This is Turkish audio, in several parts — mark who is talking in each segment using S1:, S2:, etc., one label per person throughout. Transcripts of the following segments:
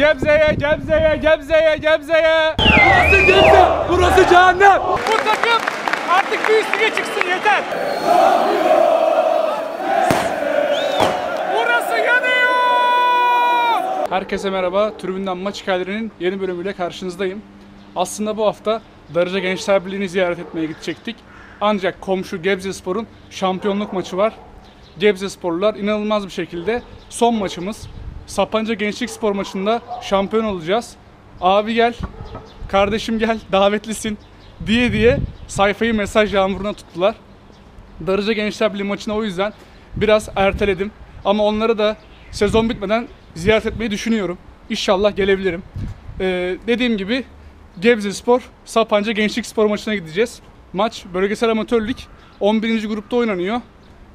S1: Gebze'ye, Gebze'ye, Gebze'ye, Gebze'ye.
S2: Burası Gebze, burası cehennem.
S1: Bu takım artık bir üstüne çıksın yeter. Burası yanıyor. Herkese merhaba. Tribünden Maç Hikayelerinin yeni bölümüyle karşınızdayım. Aslında bu hafta Darıca Gençler Birliği'ni ziyaret etmeye gidecektik. Ancak komşu Gebze Spor'un şampiyonluk maçı var. Gebze Sporlular inanılmaz bir şekilde son maçımız. Sapanca Gençlik Spor maçında şampiyon olacağız. Abi gel, kardeşim gel, davetlisin diye diye sayfayı mesaj yağmuruna tuttular. Darıca Gençler Birliği maçını o yüzden biraz erteledim. Ama onları da sezon bitmeden ziyaret etmeyi düşünüyorum. İnşallah gelebilirim. Ee, dediğim gibi Gebze Spor, Sapanca Gençlik Spor maçına gideceğiz. Maç bölgesel amatör lig 11. grupta oynanıyor.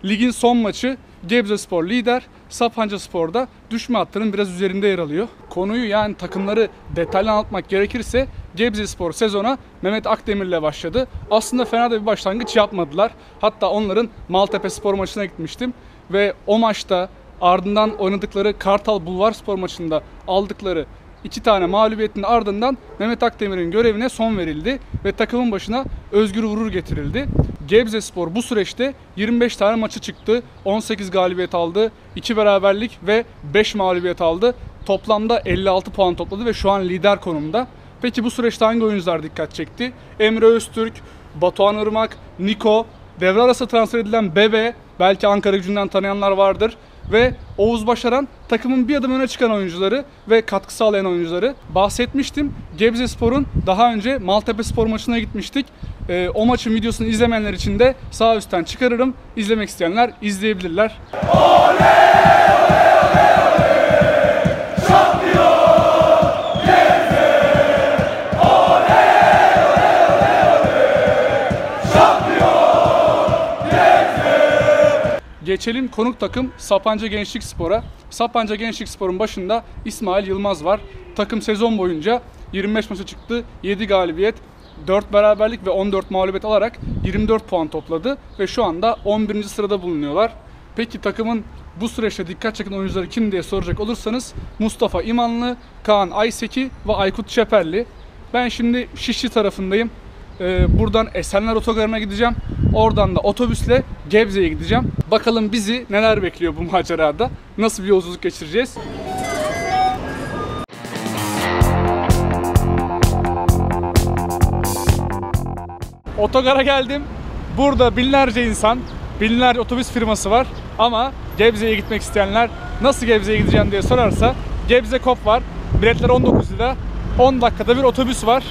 S1: Ligin son maçı Gebze Spor lider, Sapanca Spor da düşme hattının biraz üzerinde yer alıyor. Konuyu yani takımları detaylı anlatmak gerekirse Gebze Spor sezona Mehmet Akdemir'le başladı. Aslında fena da bir başlangıç yapmadılar. Hatta onların Maltepe Spor maçına gitmiştim ve o maçta ardından oynadıkları Kartal Bulvar Spor maçında aldıkları iki tane mağlubiyetin ardından Mehmet Akdemir'in görevine son verildi ve takımın başına Özgür Vurur getirildi. Gebze Spor bu süreçte 25 tane maçı çıktı. 18 galibiyet aldı, 2 beraberlik ve 5 mağlubiyet aldı. Toplamda 56 puan topladı ve şu an lider konumda. Peki bu süreçte hangi oyuncular dikkat çekti? Emre Öztürk, Batuhan Irmak, Niko, devre arası transfer edilen Bebe, belki Ankara gücünden tanıyanlar vardır ve Oğuz Başaran takımın bir adım öne çıkan oyuncuları ve katkı sağlayan oyuncuları. Bahsetmiştim. Gebze Spor'un daha önce Maltepe Spor maçına gitmiştik. Ee, o maçın videosunu izlemeyenler için de sağ üstten çıkarırım. İzlemek isteyenler izleyebilirler. Geçelim konuk takım Sapanca Gençlik Spor'a. Sapanca Gençlik Spor'un başında İsmail Yılmaz var. Takım sezon boyunca 25 maça çıktı. 7 galibiyet, 4 beraberlik ve 14 mağlubiyet alarak 24 puan topladı ve şu anda 11. sırada bulunuyorlar. Peki takımın bu süreçte dikkat çeken oyuncuları kim diye soracak olursanız Mustafa İmanlı, Kaan Ayseki ve Aykut Çeperli. Ben şimdi Şişli tarafındayım. Ee, buradan Esenler Otogarı'na gideceğim. Oradan da otobüsle Gebze'ye gideceğim. Bakalım bizi neler bekliyor bu macerada. Nasıl bir yolculuk geçireceğiz? Otogara geldim. Burada binlerce insan, binlerce otobüs firması var. Ama Gebze'ye gitmek isteyenler nasıl Gebze'ye gideceğim diye sorarsa Gebze Kop var. Biletler 19 lira. 10 dakikada bir otobüs var.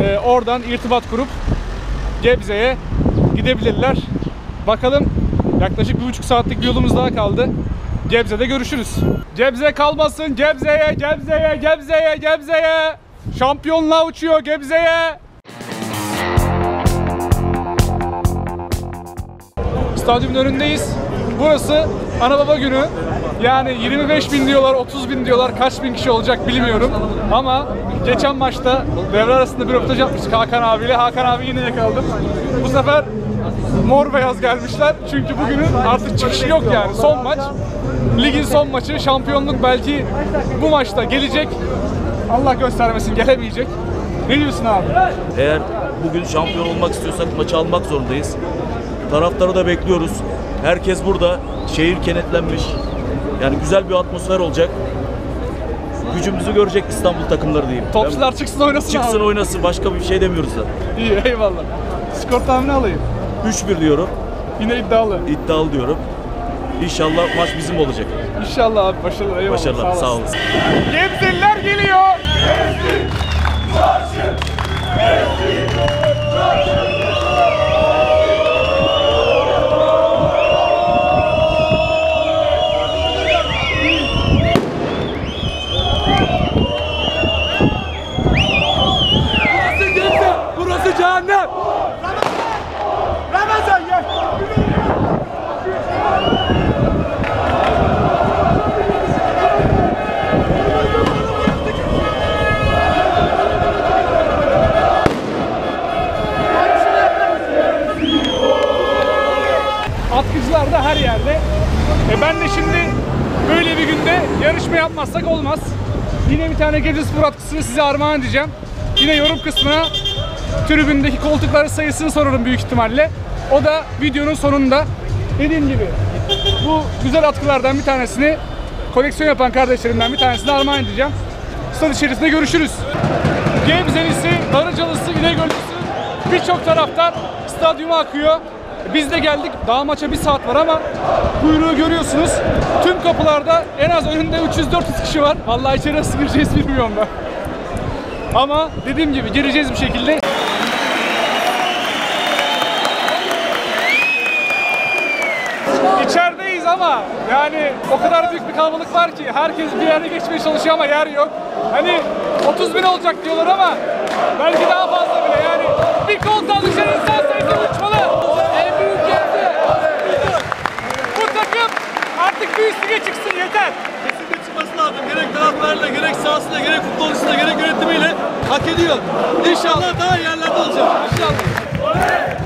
S1: Ee, oradan irtibat kurup Gebze'ye gidebilirler. Bakalım yaklaşık bir buçuk saatlik bir yolumuz daha kaldı. Gebze'de görüşürüz. Gebze kalmasın. Gebze'ye, Gebze'ye, Gebze'ye, Gebze'ye. Şampiyonluğa uçuyor Gebze'ye. Stadyumun önündeyiz. Burası ana baba günü. Yani 25 bin diyorlar, 30 bin diyorlar. Kaç bin kişi olacak bilmiyorum. Ama geçen maçta devre arasında bir röportaj yapmıştık Hakan abiyle. Hakan abi yine yakaladım. Bu sefer mor beyaz gelmişler. Çünkü bugünün artık çıkışı yok yani. Son maç. Ligin son maçı. Şampiyonluk belki bu maçta gelecek. Allah göstermesin gelemeyecek. Ne diyorsun abi?
S3: Eğer bugün şampiyon olmak istiyorsak maçı almak zorundayız. Taraftarı da bekliyoruz. Herkes burada. Şehir kenetlenmiş. Yani güzel bir atmosfer olacak. Gücümüzü görecek İstanbul takımları diyeyim.
S1: Topçular çıksın oynasın
S3: Ben- çıksın
S1: abi.
S3: oynasın. Başka bir şey demiyoruz da.
S1: İyi eyvallah. Skor tahmini alayım.
S3: 3-1 diyorum.
S1: Yine iddialı.
S3: İddialı diyorum. İnşallah maç bizim olacak.
S1: İnşallah abi başarılar eyvallah.
S3: Başarılar. Sağ
S1: olasın.
S3: olasın.
S1: Gebzeliler geliyor.
S2: Burası
S1: olmaz. yine bir tane Gebze Spor atkısını size armağan edeceğim. Yine yorum kısmına tribündeki koltukların sayısını sorarım büyük ihtimalle. O da videonun sonunda. Dediğim gibi bu güzel atkılardan bir tanesini koleksiyon yapan kardeşlerimden bir tanesini armağan edeceğim. Stad içerisinde görüşürüz. Gebzelisi, Darıcalısı, İnegöllüsü birçok taraftar stadyuma akıyor. Biz de geldik. Daha maça bir saat var ama kuyruğu görüyorsunuz. Tüm kapılarda en az önünde 300-400 kişi var. Vallahi içeri nasıl gireceğiz bilmiyorum ben. Ama dediğim gibi gireceğiz bir şekilde. İçerideyiz ama yani o kadar büyük bir kalabalık var ki herkes bir yere geçmeye çalışıyor ama yer yok. Hani 30 bin olacak diyorlar ama belki daha fazla
S4: gerek futbolcusuyla, gerek yönetimiyle hak ediyor. İnşallah daha yerlerde olacak. İnşallah.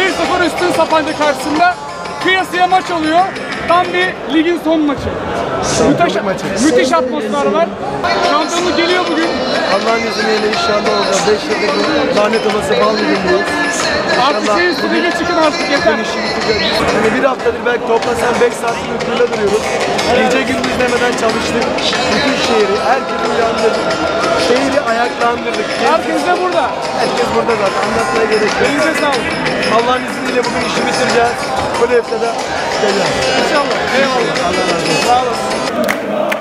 S4: 1-0 üstün Sapanca karşısında.
S1: Kıyasıya maç oluyor. Tam bir ligin son maçı. Müthiş, maçı. müthiş atmosfer var. Şampiyonluk geliyor bugün.
S5: Allah'ın izniyle inşallah orada 5 yıldaki lanet olası bal yudumluyuz.
S1: Artık şeyin stüdyoya çıkın artık yeter.
S5: Yani bir haftadır belki toplasan 5 saat uykusunda duruyoruz. Gece gündüz demeden çalıştık. Bütün şehri, herkesi uyandırdık. Şehri ayaklandırdık.
S1: Herkes de burada.
S5: Herkes burada zaten anlatmaya gerek yok.
S1: Elinize sağlık.
S5: Allah'ın izniyle bugün işi bitireceğiz. Kulüpte de çıkacağız.
S1: İnşallah. Eyvallah.
S5: Allah razı olsun.
S1: Sağ olasın.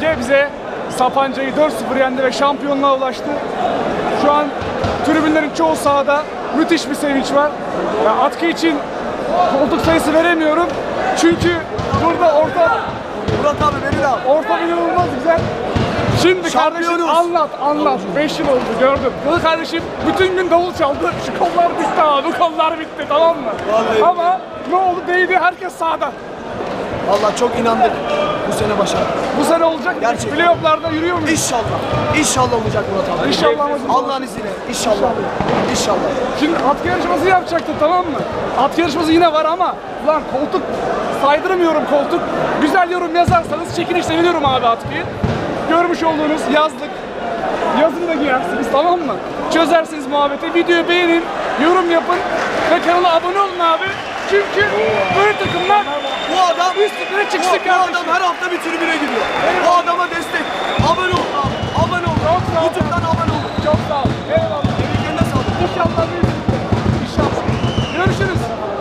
S1: Gebze Sapanca'yı 4-0 yendi ve şampiyonluğa ulaştı. Şu an tribünlerin çoğu sahada müthiş bir sevinç var. Ya atkı için koltuk sayısı veremiyorum. Çünkü burada orta
S5: Murat abi beni de al.
S1: ortam inanılmaz güzel. Şimdi kardeşim
S5: Şampiyonuz.
S1: anlat anlat. 5 yıl oldu gördüm. Kız kardeşim bütün gün davul çaldı. Şu kollar bitti abi bu kollar bitti tamam mı?
S5: Vallahi.
S1: Ama ne oldu değdi herkes sahada.
S5: Valla çok inandık bu sene başarı.
S1: Bu sene olacak mı?
S5: Gerçekten.
S1: Playoff'larda yürüyor muyuz?
S5: İnşallah. İnşallah olacak Murat abi.
S1: İnşallah amacım.
S5: Allah'ın izniyle. İnşallah. İnşallah.
S1: Şimdi at yarışması yapacaktı tamam mı? At yarışması yine var ama lan koltuk saydıramıyorum koltuk. Güzel yorum yazarsanız çekilişle veriyorum abi atkıyı. Görmüş olduğunuz yazlık. Yazın da giyersiniz tamam mı? Çözersiniz muhabbeti. Videoyu beğenin, yorum yapın ve kanala abone olun abi. Çünkü böyle takımlar
S5: bu adam
S1: üstüne çıksın
S5: bu,
S1: kardeşim.
S5: Bu adam her hafta bir tribüne gidiyor. Eyvallah. Bu adama destek. Abone ol abi. Abone ol.
S1: Çok sağ ol. YouTube'dan
S5: abone ol.
S1: Çok sağ ol. Eyvallah. Emeklerine
S5: sağlık.
S1: İnşallah bir